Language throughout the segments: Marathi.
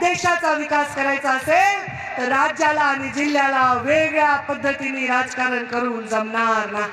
देशाचा विकास करायचा असेल तर राज्याला आणि जिल्ह्याला वेगळ्या पद्धतीने राजकारण करून जमणार ना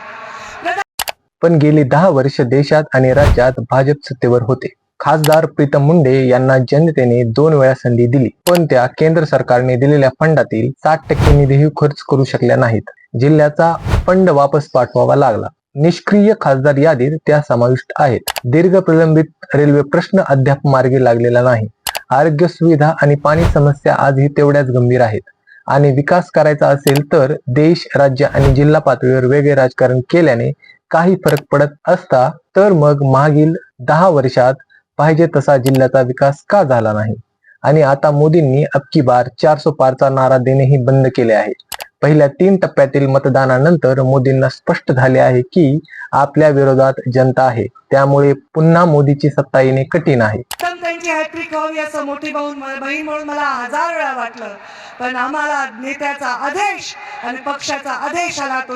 पण गेली दहा वर्ष देशात आणि राज्यात भाजप सत्तेवर होते. खासदार प्रीतम मुंडे यांना जनतेने दोन वेळा संधी दिली पण त्या केंद्र सरकारने दिलेल्या फंडातील साठ टक्के निधीही खर्च करू शकल्या नाहीत. जिल्ह्याचा फंड वापस पाठवावा लागला. निष्क्रिय खासदार यादीत त्या समाविष्ट आहेत. दीर्घ प्रलंबित रेल्वे प्रश्न अद्याप मार्गी लागलेला नाही. आरोग्य सुविधा आणि पाणी समस्या आजही तेवढ्याच गंभीर आहेत. आणि विकास करायचा असेल तर देश राज्य आणि जिल्हा पातळीवर वेगळे राजकारण केल्याने काही फरक पडत असता तर मग मागील दहा वर्षात पाहिजे तसा जिल्ह्याचा विकास का झाला नाही? आणि आता मोदींनी अबकी बार चारसो पारचा नारा देणेही बंद केले आहे. पहिल्या तीन टप्प्यातील मतदानानंतर मोदींना स्पष्ट झाले आहे की आपल्या विरोधात जनता आहे. त्यामुळे पुन्हा मोदीची सत्ता येणे कठीण आहे. तर त्यांची हॅट्रिक व्हावी असं मोठी भाऊन बहीण म्हणून मला हजार वेळा वाटलं. पण आम्हाला नेत्याचा आदेश आणि पक्षाचा आदेश आला तो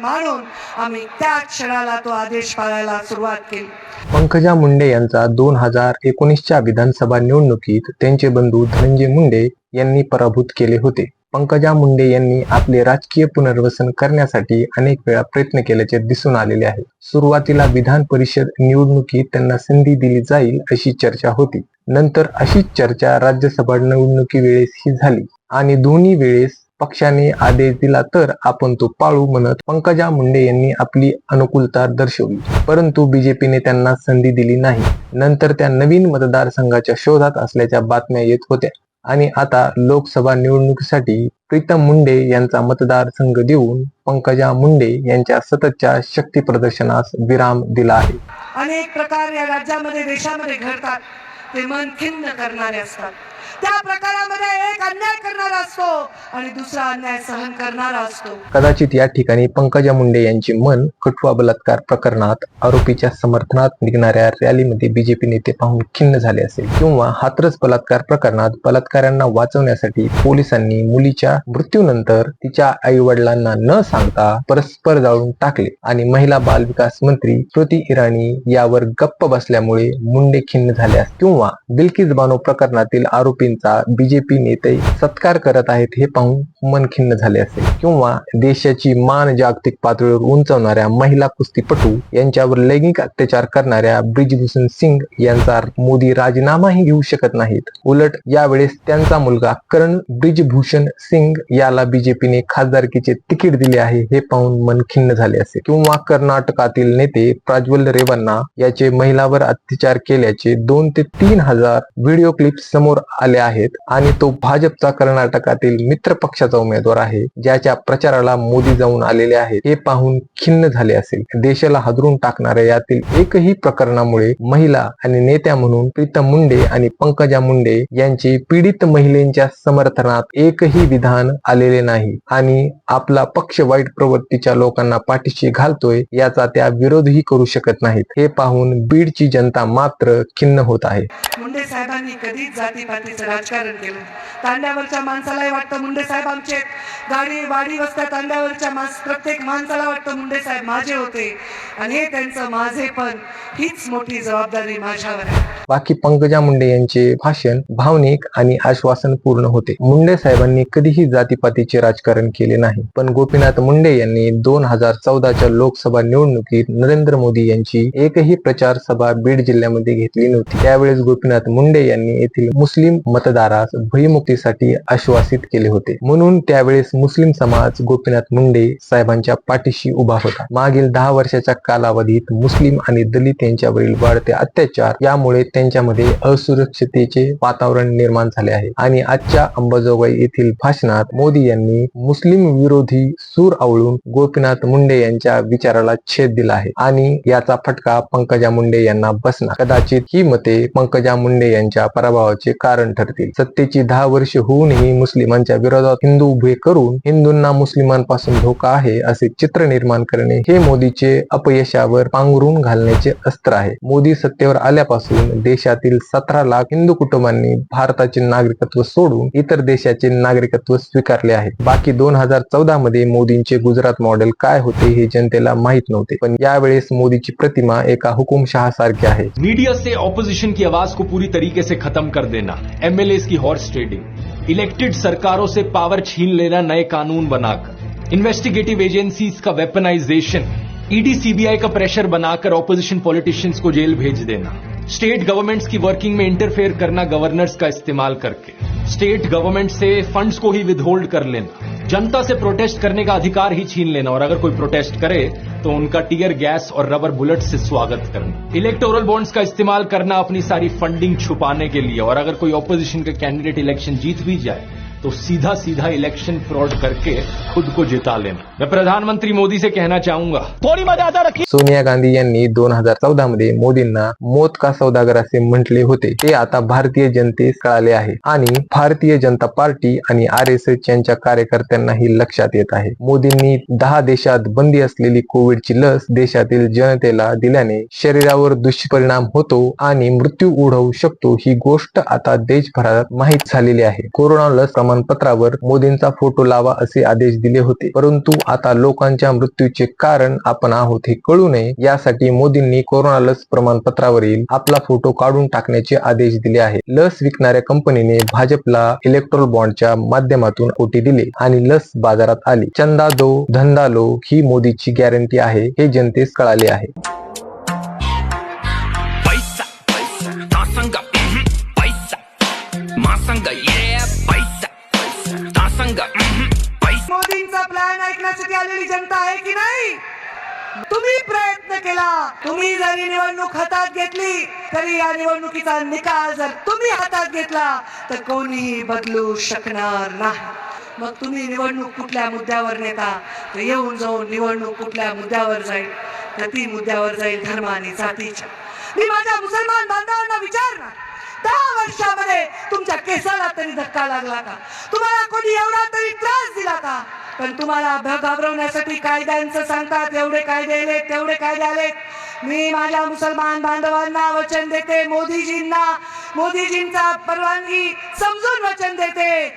मानून आम्ही त्या क्षणाला तो आदेश पाळायला सुरुवात केली. पंकजा मुंडे यांचा दोन हजार एकोणीसच्या विधानसभा निवडणुकीत त्यांचे बंधू धनंजय मुंडे यांनी पराभूत केले होते. पंकजा मुंडे यांनी आपले राजकीय पुनर्वसन करण्यासाठी अनेक वेळा प्रयत्न केल्याचे दिसून आलेले आहे. सुरुवातीला विधान परिषद निवडणुकीत त्यांना संधी दिली जाईल अशी चर्चा होती. नंतर अशीच चर्चा राज्यसभा निवडणुकी वेळेस ही झाली. आणि दोन्ही वेळेस पक्षाने आदेश दिला तर आपण तो पाळू म्हणत पंकजा मुंडे यांनी आपली अनुकूलता दर्शवली. परंतु बीजेपीने त्यांना संधी दिली नाही. नंतर त्या नवीन मतदारसंघाच्या शोधात असल्याच्या बातम्या येत होत्या. आणि आता लोकसभा निवडणुकीसाठी प्रीतम मुंडे यांचा मतदारसंघ देऊन पंकजा मुंडे यांच्या सततच्या शक्ती प्रदर्शनास विराम दिला आहे. अनेक प्रकार या राज्यामध्ये देशामध्ये घडतात. ते मन खिन्न करणारे असतात. त्या प्रकारामध्ये एक अन्याय करणारा असतो आणि दुसरा अन्याय सहन करणारा असतो. कदाचित या ठिकाणी पंकजा मुंडे यांचे मन कठुआ बलात्कार प्रकरणात आरोपीच्या समर्थनात निघणाऱ्या रॅलीमध्ये बीजेपी नेते पाहून खिन्न झाले असेल किंवा हातरस बलात्कार प्रकरणात बलात्कारांना वाचवण्यासाठी पोलिसांनी मुलीच्या मृत्यूनंतर तिच्या आई वडिलांना न सांगता परस्पर जाळून टाकले आणि महिला बाल विकास मंत्री स्मृती इराणी यावर गप्प बसल्यामुळे मुंडे खिन्न झाल्यास किंवा बिल्किस बानो प्रकरणातील आरोपींचा बीजेपी नेते सत्कार करत आहेत हे पाहून मन खिन्न झाले असेल. किंवा देशाची मान जागतिक पातळीवर उंचावणाऱ्या महिला कुस्तीपटू यांच्यावर लैंगिक अत्याचार करणाऱ्या ब्रिजभूषण सिंग यांचा मोदी राजीनामाही घेऊ शकत नाहीत. उलट यावेळेस त्यांचा मुलगा करण ब्रिजभूषण सिंग याला बीजेपीने खासदारकीचे तिकीट दिले आहे हे पाहून मन खिन्न झाले असेल. किंवा कर्नाटकातील नेते प्राज्वल रेवन्ना याचे महिलावर अत्याचार केल्याचे दोन ते तीन हजार व्हिडिओ क्लिप समोर आले आहेत आणि तो भाजपचा कर्नाटकातील मित्र पक्षाचा उमेदवार आहे ज्याच्या प्रचाराला मोदी जाऊन आलेले आहेत हे पाहून खिन्न झाले असेल. देशाला हादरून टाकणाऱ्या यातील एकही प्रकरणामुळे महिला आणि नेत्या म्हणून प्रीतम मुंडे आणि पंकजा मुंडे यांचे पीडित महिलेच्या समर्थनात एकही विधान आलेले नाही आणि आपला पक्ष वाईट प्रवृत्तीच्या लोकांना पाठीशी घालतोय याचा त्या विरोधही करू शकत नाहीत. हे पाहून बीडची जनता मात्र खिन्न होत आहे. मुंडे साहेबांनी कधीच जातीपातीचा राजकारण केलं. तांड्यावरच्या माणसालाही वाटतं मुंडे साहेब आमचे गाडी वाडी वस्त्या तांड्यावरच्या माणस प्रत्येक माणसाला वाटतं मुंडे साहेब माझे होते. आणि हे त्यांचं माझे पण. हीच मोठी जबाबदारी माझ्यावर आहे. बाकी पंकजा मुंडे यांचे भाषण भावनिक आणि आश्वासन पूर्ण होते. मुंडे साहेबांनी कधीही जातीपातीचे राजकारण केले नाही. पण गोपीनाथ मुंडे यांनी दोन हजार चौदाच्या लोकसभा निवडणुकीत नरेंद्र मोदी यांची एकही प्रचार सभा बीड जिल्ह्यामध्ये घेतली नव्हती. त्यावेळेस गोपीनाथ मुंडे यांनी येथील मुस्लिम मतदारास भयमुक्तीसाठी आश्वासित केले होते. म्हणून त्यावेळेस मुस्लिम समाज गोपीनाथ मुंडे साहेबांच्या पाठीशी उभा होता. मागील दहा वर्षाच्या कालावधीत मुस्लिम आणि दलित यांच्यावरील वाढते अत्याचार यामुळे त्यांच्यामध्ये असुरक्षितेचे वातावरण निर्माण झाले आहे. आणि आजच्या अंबाजोगाई येथील भाषणात मोदी यांनी मुस्लिम विरोधी सूर आवळून गोपीनाथ मुंडे यांच्या विचाराला छेद दिला आहे. आणि याचा फटका पंकजा मुंडे यांना बसणार. कदाचित ही मते पंकजा मुंडे यांच्या पराभवाचे कारण ठरतील. सत्तेची दहा वर्ष होऊनही मुस्लिमांच्या विरोधात हिंदू उभे करून हिंदूंना मुस्लिमांपासून धोका आहे असे चित्र निर्माण करणे हे मोदीचे अपयशावर पांघरून घालण्याचे अस्त्र आहे. मोदी सत्तेवर आल्यापासून देशातील सतरा लाख हिंदू कुटुंबांनी भारताचे नागरिकत्व सोडून इतर देशाचे नागरिकत्व स्वीकारले आहे. बाकी दोन हजार चौदा मध्ये मोदींचे गुजरात मॉडेल काय होते हे जनतेला माहीत नव्हते पण यावेळेस मोदीची प्रतिमा एका हुकुमशहा सारखी आहे. मीडिया से ऑपोजिशन की आवाज को पूरी तरीके से खत्म कर देना। एमएलए की हॉर्स ट्रेडिंग इलेक्टेड सरकारों से पावर छीन लेना नए कानून बनाकर. इन्वेस्टिगेटिव एजेंसी का वेपनाइजेशन ईडी सीबीआई का प्रेशर बनाकर ऑपोजिशन पॉलिटिशियंस को जेल भेज देना. स्टेट गवर्नमेंट्स की वर्किंग में इंटरफेयर करना गवर्नर्स का इस्तेमाल करके. स्टेट गवर्नमेंट से फंड्स को ही विदहोल्ड कर लेना. जनता से प्रोटेस्ट करने का अधिकार ही छीन लेना और अगर कोई प्रोटेस्ट करे तो उनका टीयर गैस और रबर बुलेट से स्वागत करना। इलेक्टोरल बॉन्ड्स का इस्तेमाल करना अपनी सारी फंडिंग छुपाने के लिए और अगर कोई ऑपोजिशन का कैंडिडेट इलेक्शन जीत भी जाए तो सीधा सीधा इलेक्शन फ्रॉड करके खुद को जिता लेना मैं प्रधानमंत्री मोदी से कहना चाहूंगा। थोड़ी मर्यादा रखिए सोनिया गांधी यांनी दोन हजार चौदा मध्ये मोदींना मोत का सौदागर असे म्हटले होते. ते आता भारतीय जनतेस कळाले आहे. आणि भारतीय जनता पार्टी आणि आर एस एस यांच्या कार्यकर्त्यांनाही लक्षात येत आहे. मोदींनी दहा देशात बंदी असलेली कोविडची लस देशातील जनतेला दिल्याने शरीरावर दुष्परिणाम होतो आणि मृत्यू ओढवू शकतो ही गोष्ट आता देशभरात माहीत झालेली आहे. कोरोना लस प्रमाणपत्रावर मोदींचा फोटो लावा असे आदेश दिले होते. परंतु आता लोकांच्या मृत्यूचे कारण आपण आहोत हे कळू नये. यासाठी मोदींनी कोरोना लस प्रमाणपत्रावरील आपला फोटो काढून टाकण्याचे आदेश दिले आहे लस विकणाऱ्या कंपनीने भाजपला इलेक्ट्रॉल बॉन्डच्या माध्यमातून कोटी दिले आणि लस बाजारात आली. चंदा दो धंदा लो ही मोदीची गॅरंटी आहे. हे जनतेस कळाले आहे. प्लॅन आलेली जनता आहे की नाही? तुम्ही प्रयत्न केला. तुम्ही जरी निवडणूक हातात घेतली तरी या निवडणुकीचा निकाल जर तुम्ही हातात घेतला तर कोणीही बदलू शकणार नाही. मग तुम्ही निवडणूक कुठल्या मुद्द्यावर नेता? तर येऊन जाऊन निवडणूक कुठल्या मुद्द्यावर जाईल? तर ती मुद्द्यावर जाईल धर्म आणि जातीच्या. मी माझ्या मुसलमान बांधवांना विचारणार दहा वर्षामध्ये तुमच्या केसाला तरी धक्का लागला का? तुम्हाला कोणी एवढा तरी त्रास दिला का? पण तुम्हाला भ- घाबरवण्यासाठी कायद्यांचं सांगतात एवढे कायदे आले तेवढे कायदे आले मी माझ्या मुसलमान बांधवांना वचन देते मोदीजींना. मोदीजींचा परवानगी समजून वचन देते.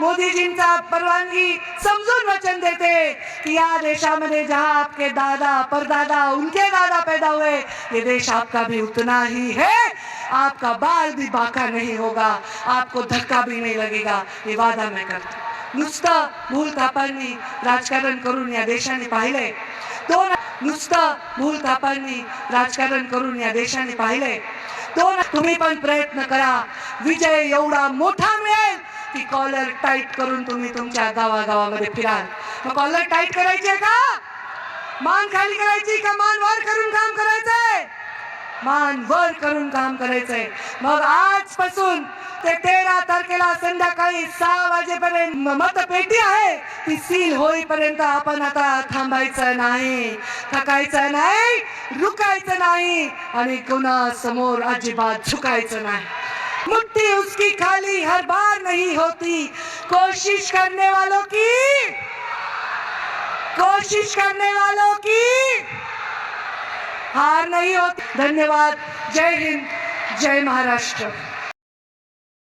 मोदीजींचा परवानगी समजून वचन देते. कि या देशामध्ये जहाँ आपके दादा परदादा उनके दादा पैदा हुए ये देश आपका भी उतना ही है. आपका बाल भी बाका नहीं होगा आपको धक्का भी नहीं लगेगा. ये वादा मैं करते नुसतं भूल थापांनी राजकारण करून या देशाने पाहिलंय. दोन नुसतं भूल थापांनी राजकारण करून या देशाने पाहिलंय. दोन तुम्ही पण प्रयत्न करा. विजय एवढा मोठा मिळेल की कॉलर टाईट करून तुम्ही तुमच्या गावागावामध्ये फिराल. मग कॉलर टाईट करायची आहे का? मान खाली करायची का मान वर करून काम करायचंय? मान वर करून काम करायचंय. मग आजपासून ते तेरा तारखेला संध्याकाळी सहा वाजेपर्यंत मतपेटी आहे. ती सील होईपर्यंत आपण आता थांबायचं नाही. थकायचं नाही रुकायचं नाही आणि कुणा समोर अजिबात झुकायचं नाही. मुट्ठी उसकी खाली हर बार नहीं होती. कोशिश करने वालों की कोशिश करने वालों की हार नहीं होती. धन्यवाद. जय हिंद जय महाराष्ट्र.